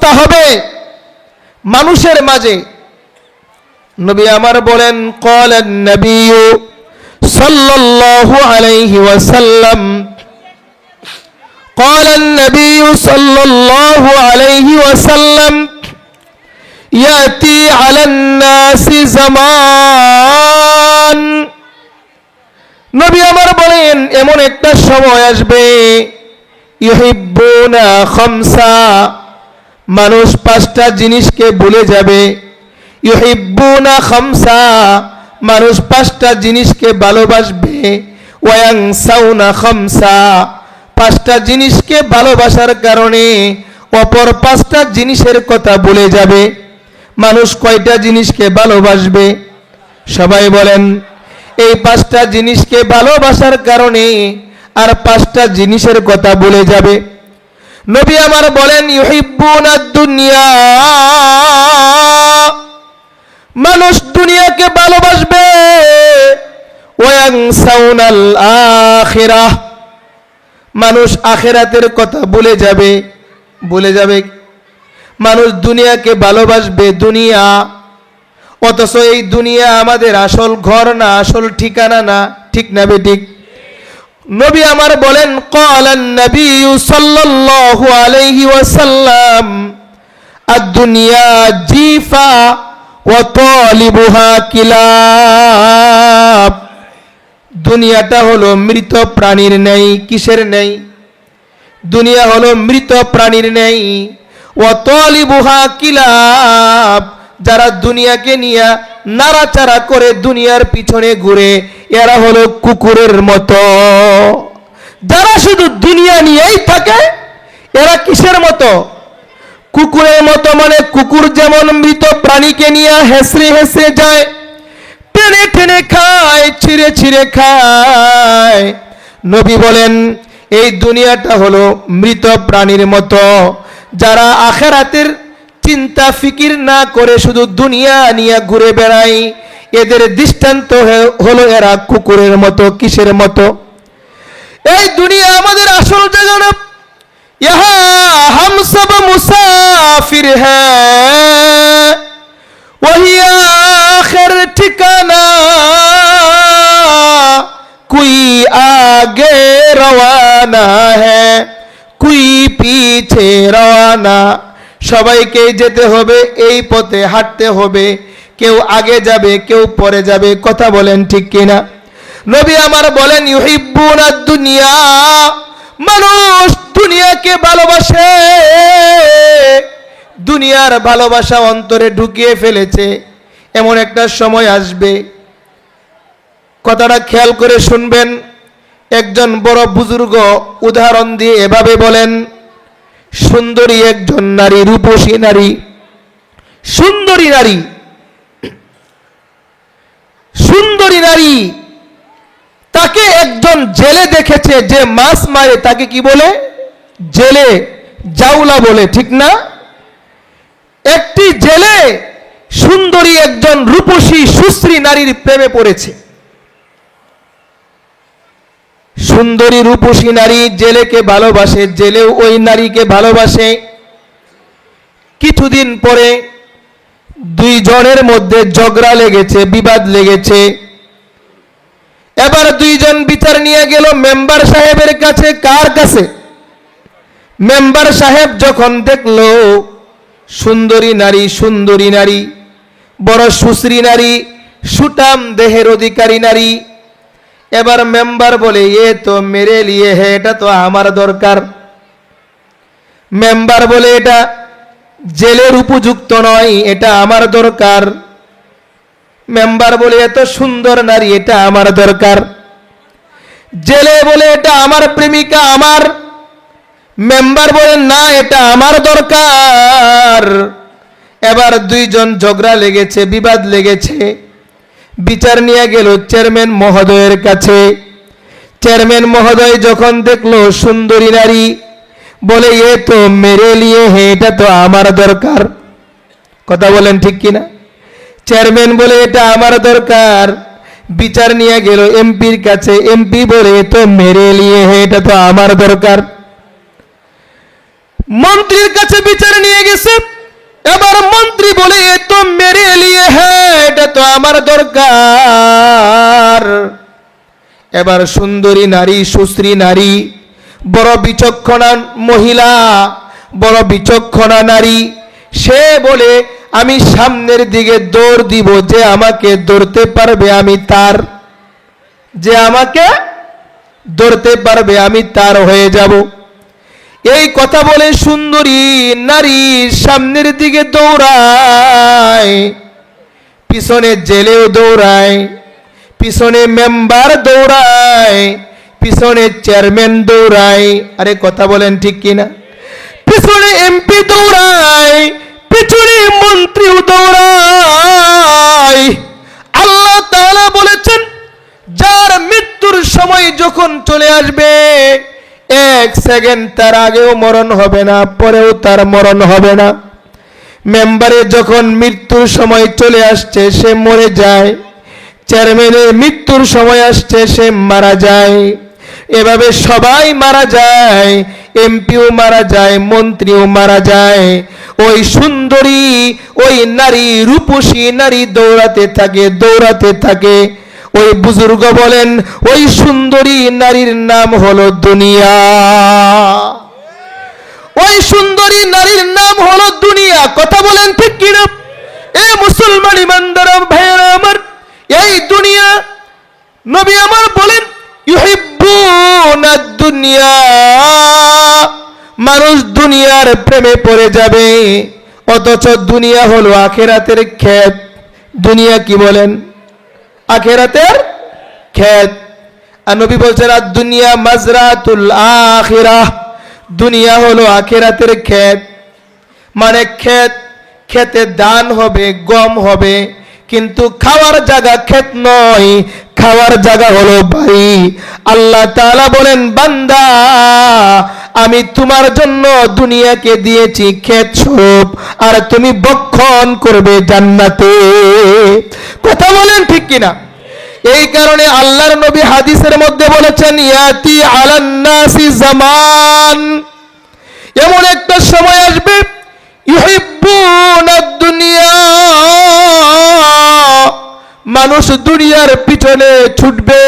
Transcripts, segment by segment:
অবস্থা হবে মানুষের মাঝে নবী আমার বলেন কলেন নবী সাল্লাল্লাহু আলাইহি ওয়াসাল্লাম قال النبي صلى الله عليه وسلم ياتي على الناس زمان নবী আমার বলেন এমন একটা সময় আসবে ইউহিব্বুনা খামসা মানুষ পাঁচটা জিনিসকে ভুলে যাবে। খামসা, মানুষ পাঁচটা জিনিসকে ভালোবাসবে। খামসা, পাঁচটা জিনিসকে ভালোবাসার কারণে অপর পাঁচটা জিনিসের কথা ভুলে যাবে। মানুষ কয়টা জিনিসকে ভালোবাসবে? সবাই বলেন, এই পাঁচটা জিনিসকে ভালোবাসার কারণে আর পাঁচটা জিনিসের কথা ভুলে যাবে। নবী আমার বলেন দুনিয়া। মানুষ দুনিয়াকে ভালোবাসবে। আখিরাহ মানুষ আখেরাতের কথা ভুলে যাবে। ভুলে যাবে। মানুষ দুনিয়াকে ভালোবাসবে দুনিয়া। অথচ এই দুনিয়া আমাদের আসল ঘর না, আসল ঠিকানা না, ঠিক না বেঠিক নবী আমার বলেন, কলান নবী সাল্লাল্লাহু আলাইহি ওয়াসাল্লাম, আদ-দুনিয়া জিফা ওয়া তালিবুহা কিলাব। দুনিয়াটা হলো মৃত প্রাণীর নেই কিসের নেই দুনিয়া হলো মৃত প্রাণীর নেই ও তলিবুহা কিলাব। যারা দুনিয়াকে নিয়ে নাড়াচাড়া করে দুনিয়ার পিছনে ঘুরে এরা হলো কুকুরের মতো। যারা শুধু দুনিয়া নিয়েই থাকে, এরা কিসের মতো? কুকুরের মতো মানে কুকুর যেমন মৃত প্রাণীকে নিয়ে হেসড়ে হেসড়ে যায়, টেনে টেনে খায়, ছিঁড়ে ছিঁড়ে খায়। নবী বলেন, এই দুনিয়াটা হলো মৃত প্রাণীর মতো। যারা আখেরাতের চিন্তা ফিকির না করে শুধু দুনিয়া নিয়ে ঘুরে বেড়ায় এদের দৃষ্টান্ত হলো এরা কুকুরের মতো, কিসের মতো? এই দুনিয়া আমাদের আসল জায়গা না? ইহা হাম সব মুসাফির হ্যাঁ আখের ঠিকানা। কুই আগে রওয়ানা হ্যাঁ কুই পিছে রওয়ানা। সবাইকে যেতে হবে, এই পথে হাঁটতে হবে। কেউ আগে যাবে, কেউ পরে যাবে, কথা বলেন ঠিক কিনা? নবী আমার বলেন, ইউহিব্বুনা দুনিয়া, মানুষ দুনিয়াকে ভালোবাসে। দুনিয়ার ভালোবাসা অন্তরে ঢুকিয়ে ফেলেছে। এমন একটা সময় আসবে। কথাটা খেয়াল করে শুনবেন। একজন বড় বুজুর্গ উদাহরণ দিয়ে এভাবে বলেন, সুন্দরী একজন নারী, রূপসী নারী, সুন্দরী নারী সুন্দরী নারী। তাকে একজন জেলে দেখেছে, যে মাছ মারে, তাকে কি বলে? জেলে, জাউলা বলে, ঠিক না? একটি জেলে সুন্দরী একজন রূপসী সুশ্রী নারীর প্রেমে পড়েছে। সুন্দরী রূপসী নারী জেলেকে ভালোবাসে, জেলেও ওই নারীকে ভালোবাসে। কিছুদিন পরে দুই জনের মধ্যে ঝগড়া লেগেছে, বিবাদ লেগেছে। এবার দুইজন বিচার নিয়ে গেল মেম্বার সাহেবের কাছে, কার কাছে? মেম্বার সাহেব যখন দেখল, সুন্দরী নারী সুন্দরী নারী, বড় সুশ্রী নারী সুটাম দেহের অধিকারী নারী, এবার মেম্বার বলে, এ তো মেরে লিয়ে হে, এটা তো আমার দরকার। মেম্বার বলে, এটা জেলের উপযুক্ত নয়, এটা আমার দরকার। মেম্বার বলে এত সুন্দর নারী, এটা আমার দরকার। জেলে বলে এটা আমার প্রেমিকা, আমার। মেম্বার বলে না, এটা আমার দরকার। এবার দুইজন ঝগড়া লেগেছে, বিবাদ লেগেছে। বিচার নিয়ে গেল চেয়ারম্যান মহোদয়ের কাছে। চেয়ারম্যান মহোদয় যখন দেখল সুন্দরী নারী বলে, এ তো মেরে লিয়ে হে, এটা তো আমার দরকার। কথা বলেন ঠিক কিনা চেয়ারম্যান বলে, এটা আমার দরকার। বিচার নিয়ে গেল এমপির কাছে। এমপি বলে তো মেরে লিয়ে হে, এটা তো আমার দরকার। মন্ত্রীর কাছে বিচার নিয়ে গেছে। এবার মন্ত্রী বলে, এ তো মেরে লিয়ে হ্যাঁ এটা তো আমার দরকার। এবার সুন্দরী নারী, সুশ্রী নারী বড় বিচক্ষণা মহিলা, বড় বিচক্ষণা নারী। সে বলে, আমি সামনের দিকে দৌড় দিব, যে আমাকে দৌড়তে পারবে আমি তার যে আমাকে দৌড়তে পারবে আমি তার হয়ে যাব। এই কথা বলে সুন্দরী নারী সামনের দিকে দৌড়ায়, পিছনে জেলেও দৌড়ায়, পিছনে মেম্বার দৌড়ায়। পিছনে চেয়ারম্যান দৌড়ায়। আরে, কথা বলেন ঠিক কিনা? পিছনে এমপি দৌড়ায়, পিছনে মন্ত্রীও দৌড়ায়। আল্লাহ তাআলা বলেছেন, যার মৃত্যুর সময় যখন চলে আসবে, এক সেকেন্ড তার আগেও মরণ হবে না, পরেও তার মরণ হবে না। মেম্বারে যখন মৃত্যুর সময় চলে আসছে, সে মরে যায়। চেয়ারম্যানের মৃত্যুর সময় আসছে, সে মারা যায়। এভাবে সবাই মারা যায়, এমপিও মারা যায়, মন্ত্রীও মারা যায়। ওই সুন্দরী, ওই নারী, রূপসী নারী দৌড়াতে থাকে দৌড়াতে থাকে। ওই বুজুর্গ বলেন, ওই সুন্দরী নারীর নাম হলো দুনিয়া। ওই সুন্দরী নারীর নাম হলো দুনিয়া। কথা বলেন ঠিক কিনা? এ মুসলমান ইমানদার ভাইয়েরা আমার, এই দুনিয়া নবী আমার বলেন ইউহিব্বুনা দুনিয়া, মানুষ দুনিয়ার প্রেমে পড়ে যাবে। অথচ দুনিয়া হলো আখেরাতের ক্ষেত। দুনিয়া কি বলেন? আখেরাতের ক্ষেত। আর নবী বলছেন, আর দুনিয়া মাজরাতুল আখিরাহ দুনিয়া হলো আখেরাতের ক্ষেত। মানে ক্ষেত খেতে ধান হবে, গম হবে। কিন্তু খাওয়ার জায়গা ক্ষেত নয়। খাওয়ার জায়গা হলো বাড়ি। আল্লাহ তাআলা বলেন, বান্দা, আমি তোমার জন্য দুনিয়াকে দিয়েছি ক্ষেত স্বরূপ, আর তুমি বক্ষণ করবে জান্নাতে। কথা বলেন ঠিক কিনা? এই কারণে আল্লাহর নবী হাদিসের মধ্যে বলেছেন, ইয়াতি আলান্নাসি জামান। এমন একটা সময় আসবে দুনিয়া মানুষ দুনিয়ার পিছনে ছুটবে।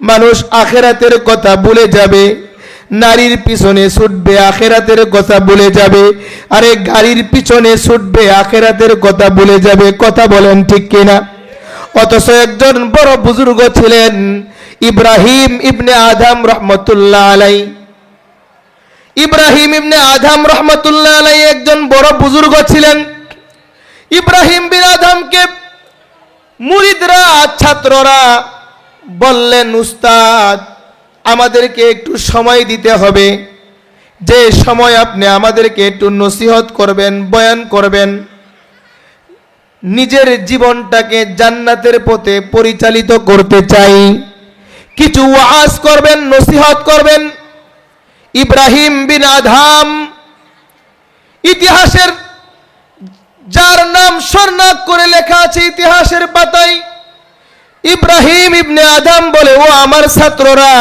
মানুষ আখেরাতের কথা ভুলে যাবে। নারীর পিছনে ছুটবে, আখেরাতের কথা ভুলে যাবে। আরে গাড়ির পিছনে ছুটবে, আখেরাতের কথা ভুলে যাবে। কথা বলেন ঠিক কিনা? অথচ একজন বড় বুজুর্গ ছিলেন ইব্রাহিম ইবনে আদম রহমতুল্লাহ আলাই ইব্রাহিম ইবনে আদম রহমতুল্লাহ আলাই একজন বড় বুজুর্গ ছিলেন। ইব্রাহিম বিন আধামকে মুরিদরা, ছাত্ররা বললেন, উস্তাদ, আমাদেরকে একটু সময় দিতে হবে। যে সময় আপনি আমাদেরকে একটু নসিহত করবেন, বয়ান করবেন, নিজের জীবনটাকে জান্নাতের পথে পরিচালিত করতে চাই। কিছু ওয়াজ করবেন, নসিহত করবেন ইব্রাহিম বিন আধাম ইতিহাসের যার নাম স্বর্ণাক করে লেখা আছে ইতিহাসের পাতায়, ইব্রাহিম ইবনে আদম বলে, ও আমার ছাত্ররা,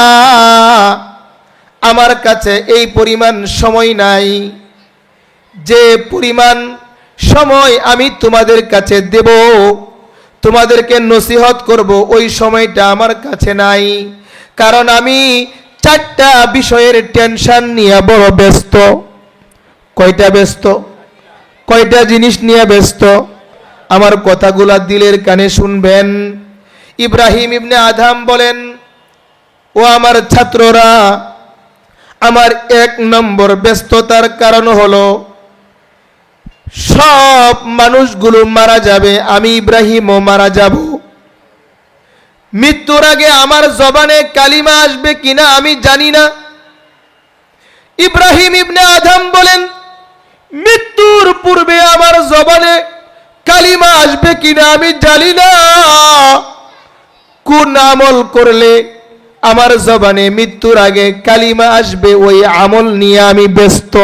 আমার কাছে এই পরিমাণ সময় নাই। যে পরিমাণ সময় আমি তোমাদের কাছে দেব, তোমাদেরকে নসিহত করব, ওই সময়টা আমার কাছে নাই। কারণ আমি চারটা বিষয়ের টেনশন নিয়ে বড় ব্যস্ত। কয়টা ব্যস্ত? কয়টা জিনিস নিয়ে ব্যস্ত? আমার কথাগুলা দিলের কানে শুনবেন। ইব্রাহিম ইবনে আধাম বলেন, ও আমার ছাত্ররা, আমার এক নম্বর ব্যস্ততার কারণ হলো, সব মানুষগুলো মারা যাবে, আমি ইব্রাহিমও মারা যাব। মৃত্যুর আগে আমার জবানে কালিমা আসবে কিনা আমি জানি না। ইব্রাহিম ইবনে আধাম বলেন, মৃত্যুর পূর্বে আমার জবানে কালিমা আসবে কিনা আমি জানি না। কোন আমল করলে আমার জবানে মৃত্যুর আগে কালিমা আসবে ওই আমল নিয়ে আমি ব্যস্ত।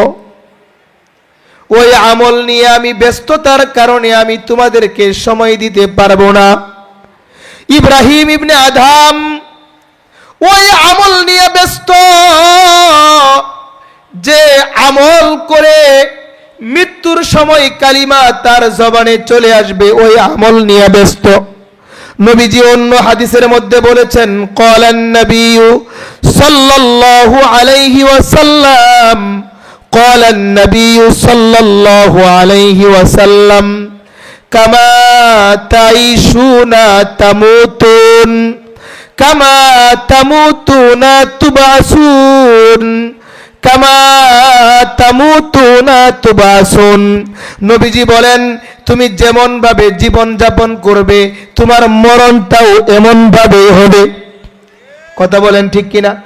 ওই আমল নিয়ে আমি ব্যস্ততার কারণে আমি তোমাদেরকে সময় দিতে পারব না। ইব্রাহিম ইবনে আধাম ওই আমল নিয়ে ব্যস্ত। যে আমল করে মৃত্যুর সময় কালিমা তার জবানে চলে আসবে, ওই আমল নিয়ে ব্যস্ত। নবীজি অন্য হাদিসের মধ্যে বলেছেন, কলান নবী সাল্লাল্লাহু আলাইহি ওয়াসাল্লাম, কলান নবী সাল্লাল্লাহু আলাইহি ওয়াসাল্লাম। কামা কামা তুবাসুন, কামা নবীজি বলেন, তুমি যেমন ভাবে জীবন যাপন করবে, তোমার মরণটাও এমন ভাবে হবে। কথা বলেন ঠিক কিনা?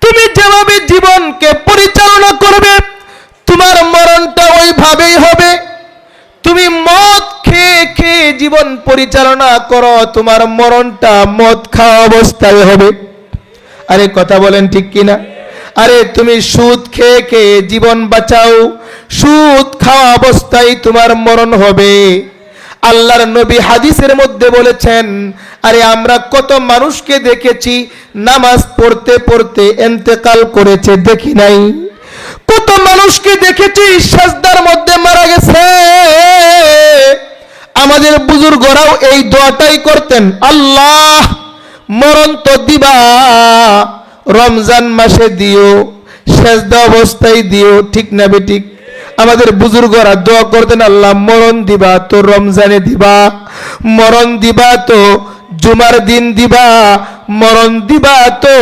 তুমি যেভাবে জীবনকে পরিচালনা করবে, তোমার মরণটা ওইভাবেই হবে। তুমি মদ খেয়ে খেয়ে জীবন পরিচালনা করো, তোমার মরণটা মদ খাওয়া অবস্থায় হবে। আরে কথা বলেন ঠিক কিনা? আরে তুমি সুদ খেয়ে খেয়ে জীবন বাঁচাও, সুদ খাওয়া অবস্থায় তোমার মরণ হবে। আল্লাহর নবী হাদিসের মধ্যে বলেছেন, আরে আমরা কত মানুষকে দেখেছি নামাজ পড়তে পড়তে এন্তেকাল করেছে, দেখি নাই। কত মানুষকে দেখেছি সাজদার মধ্যে মারা গেছে। আমাদের বুজুর্গরাও এই দোয়াটাই করতেন, আল্লাহ, মরণ তো দিবা, রমজান মাসে দিও, সেজদা অবস্থায় দিও, ঠিক না বেঠিক আমাদের বুজুর্গরা দোয়া করতেন, আল্লাহ, মরণ দিবা তো রমজানে দিবা, মরণ দিবা তো জুমার দিন দিবা, মরণ দিবা তো